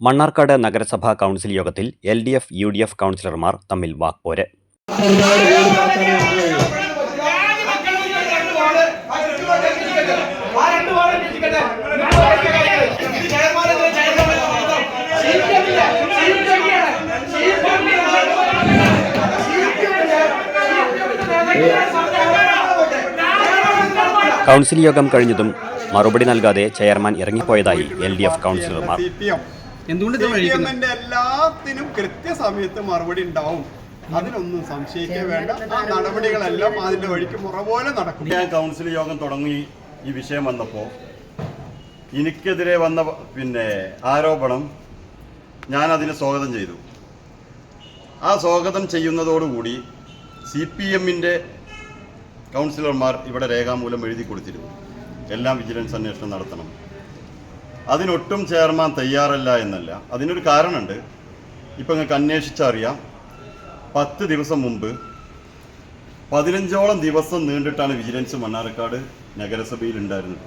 മണ്ണാർക്കാട് നഗരസഭാ കൗൺസിൽ യോഗത്തിൽ L D F U D F കൗൺസിലർമാർ തമ്മിൽ വാക്പോര്. കൗൺസിൽ യോഗം കഴിഞ്ഞതും മറുപടി നൽകാതെ ചെയർമാൻ ഇറങ്ങിപ്പോയതായി എൽ ഡി എഫ് കൗൺസിലർമാർ. എന്തുകൊണ്ട് എല്ലാത്തിനും കൃത്യസമയത്ത് മറുപടി ഉണ്ടാവും. അതിനൊന്നും സംശയിക്കാൻ വേണ്ട. ആ നടപടികളെല്ലാം അതിന്റെ വഴിക്ക് മുറ പോലെ നടക്കും. ഞാൻ കൗൺസിൽ യോഗം തുടങ്ങി ഈ വിഷയം വന്നപ്പോൾ എനിക്കെതിരെ വന്ന പിന്നെ ആരോപണം ഞാൻ അതിന് സ്വാഗതം ചെയ്തു. ആ സ്വാഗതം ചെയ്യുന്നതോടുകൂടി സി പി എമ്മിന്റെ കൗൺസിലർമാർ ഇവിടെ രേഖാമൂലം എഴുതി കൊടുത്തിരുന്നു. എല്ലാം വിജിലൻസ് അന്വേഷണം നടത്തണം. അതിനൊട്ടും ചെയർമാൻ തയ്യാറല്ല എന്നല്ല. അതിനൊരു കാരണമുണ്ട്. ഇപ്പം നിങ്ങൾക്ക് അന്വേഷിച്ചറിയാം. പത്ത് ദിവസം മുമ്പ് പതിനഞ്ചോളം ദിവസം നീണ്ടിട്ടാണ് വിജിലൻസ് മണ്ണാർക്കാട് നഗരസഭയിൽ ഉണ്ടായിരുന്നത്.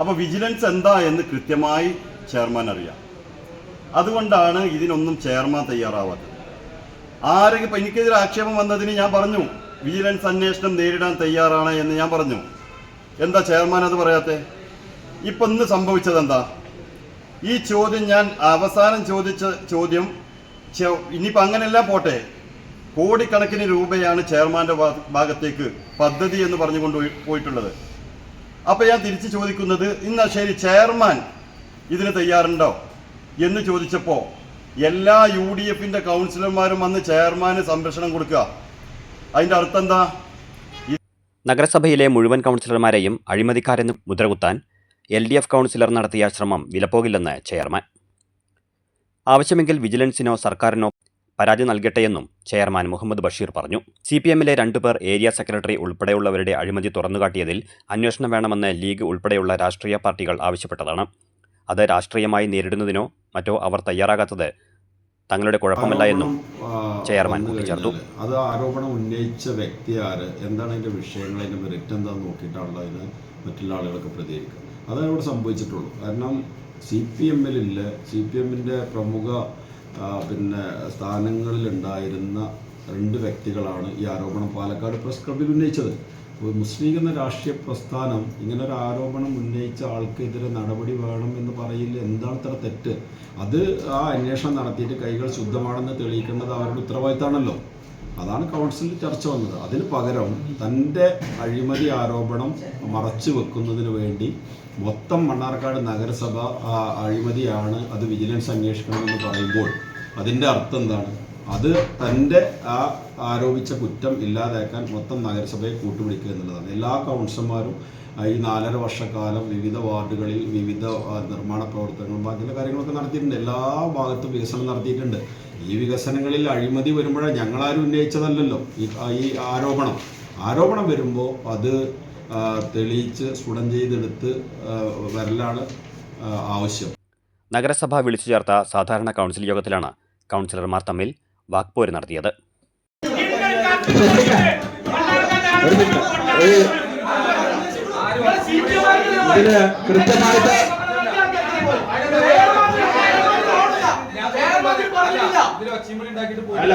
അപ്പോൾ വിജിലൻസ് എന്താ എന്ന് കൃത്യമായി ചെയർമാൻ അറിയാം. അതുകൊണ്ടാണ് ഇതിനൊന്നും ചെയർമാൻ തയ്യാറാവാത്തത്. ആരെങ്കിലും ഇപ്പം എനിക്കെതിരെ ആക്ഷേപം വന്നതിന് ഞാൻ പറഞ്ഞു. വിജിലൻസ് അന്വേഷണം നേരിടാൻ തയ്യാറാണ് എന്ന് ഞാൻ പറഞ്ഞു. എന്താ ചെയർമാൻ അത് പറയാത്തെ? ഇപ്പം ഇന്ന് സംഭവിച്ചത് എന്താ? ഈ ചോദ്യം ഞാൻ അവസാനം ചോദിച്ച ചോദ്യം ഇനിയിപ്പോ അങ്ങനെല്ലാം പോട്ടെ. കോടിക്കണക്കിന് രൂപയാണ് ചെയർമാന്റെ ഭാഗത്തേക്ക് പദ്ധതി എന്ന് പറഞ്ഞുകൊണ്ട് പോയി- പോയിട്ടുള്ളത്. അപ്പൊ ഞാൻ തിരിച്ചു ചോദിക്കുന്നത് ഇന്നാ ശരി ചെയർമാൻ ഇതിന് തയ്യാറുണ്ടോ? എന്ന് ചോദിച്ചപ്പോ എല്ലാ യു ഡി എഫിന്റെ കൗൺസിലർമാരും വന്ന് ചെയർമാന് സംരക്ഷണം കൊടുക്കുക. അതിന്റെ അർത്ഥം എന്താ? നഗരസഭയിലെ മുഴുവൻ കൗൺസിലർമാരെയും അഴിമതിക്കാരെന്ന് മുദ്രകുത്താൻ എൽ ഡി എഫ് കൗൺസിലർ നടത്തിയ ശ്രമം വിലപ്പോകില്ലെന്ന് ചെയർമാൻ. ആവശ്യമെങ്കിൽ വിജിലൻസിനോ സർക്കാരിനോ പരാതി നൽകട്ടെയെന്നും ചെയർമാൻ മുഹമ്മദ് ബഷീർ പറഞ്ഞു. സി പി എമ്മിലെ രണ്ടുപേർ ഏരിയ സെക്രട്ടറി ഉൾപ്പെടെയുള്ളവരുടെ അഴിമതി തുറന്നുകാട്ടിയതിൽ അന്വേഷണം വേണമെന്ന് ലീഗ് ഉൾപ്പെടെയുള്ള രാഷ്ട്രീയ പാർട്ടികൾ ആവശ്യപ്പെട്ടതാണ്. അത് രാഷ്ട്രീയമായി നേരിടുന്നതിനോ മറ്റോ അവർ തയ്യാറാകാത്തത് തങ്ങളുടെ കുഴപ്പമല്ല എന്നും ചെയർമാൻ ചേർത്തു. കൂട്ടിച്ചേർത്തു. അത് ആരോപണം ഉന്നയിച്ച വ്യക്തി ആര്? എന്താണ് അതിന്റെ വിഷയങ്ങൾ? അതിന്റെ മെറിറ്റ് എന്താന്ന് നോക്കിയിട്ടാണല്ലോ അതിന് മറ്റുള്ള ആളുകളൊക്കെ പ്രതികരിക്കുക അതാണ് ഇവിടെ സംഭവിച്ചിട്ടുള്ളൂ. കാരണം സി പി എമ്മിലില്ല. സി പി എമ്മിന്റെ പ്രമുഖ പിന്നെ സ്ഥാനങ്ങളിലുണ്ടായിരുന്ന രണ്ട് വ്യക്തികളാണ് ഈ ആരോപണം പാലക്കാട് പ്രസ് ക്ലബിൽ ഉന്നയിച്ചത്. മുസ്ലിം എന്ന രാഷ്ട്രീയ പ്രസ്ഥാനം ഇങ്ങനെ ഒരു ആരോപണം ഉന്നയിച്ച ആൾക്കെതിരെ നടപടി വേണം എന്ന് പറയില്ല എന്താണ് ഇത്ര തെറ്റ്? അത് ആ അന്വേഷണം നടത്തിയിട്ട് കൈകൾ ശുദ്ധമാണെന്ന് തെളിയിക്കേണ്ടത് അവരുടെ ഉത്തരവാദിത്തമാണല്ലോ. അതാണ് കൗൺസിലിൽ ചർച്ച വന്നത്. അതിന് പകരം തന്റെ അഴിമതി ആരോപണം മറച്ചു വെക്കുന്നതിന് വേണ്ടി മൊത്തം മണ്ണാർക്കാട് നഗരസഭ അഴിമതിയാണ് അത് വിജിലൻസ് അന്വേഷിക്കണമെന്ന് പറയുമ്പോൾ അതിന്റെ അർത്ഥം എന്താണ്? അത് തന്റെ ആ ആരോപിച്ച കുറ്റം ഇല്ലാതാക്കാൻ മൊത്തം നഗരസഭയെ കൂട്ടുപിടിക്കുക എന്നുള്ളതാണ്. എല്ലാ കൗൺസിലർമാരും ഈ നാലര വർഷക്കാലം വിവിധ വാർഡുകളിൽ വിവിധ നിർമ്മാണ പ്രവർത്തനങ്ങളും ബാക്കിയുള്ള കാര്യങ്ങളൊക്കെ നടത്തിയിട്ടുണ്ട്. എല്ലാ ഭാഗത്തും വികസനം നടത്തിയിട്ടുണ്ട്. ഈ വികസനങ്ങളിൽ അഴിമതി വരുമ്പോഴേ ഞങ്ങളാരും ഉന്നയിച്ചതല്ലല്ലോ. ഈ ഈ ആരോപണം. ആരോപണം വരുമ്പോൾ അത് തെളിയിച്ച് സ്ഫുടം ചെയ്തെടുത്ത് വരലാണ് ആവശ്യം. നഗരസഭ വിളിച്ചു ചേർത്ത സാധാരണ കൗൺസിൽ യോഗത്തിലാണ് കൗൺസിലർമാർ തമ്മിൽ വാക്പോര് നടത്തിയത്. കൃത്യമായിട്ട് അല്ല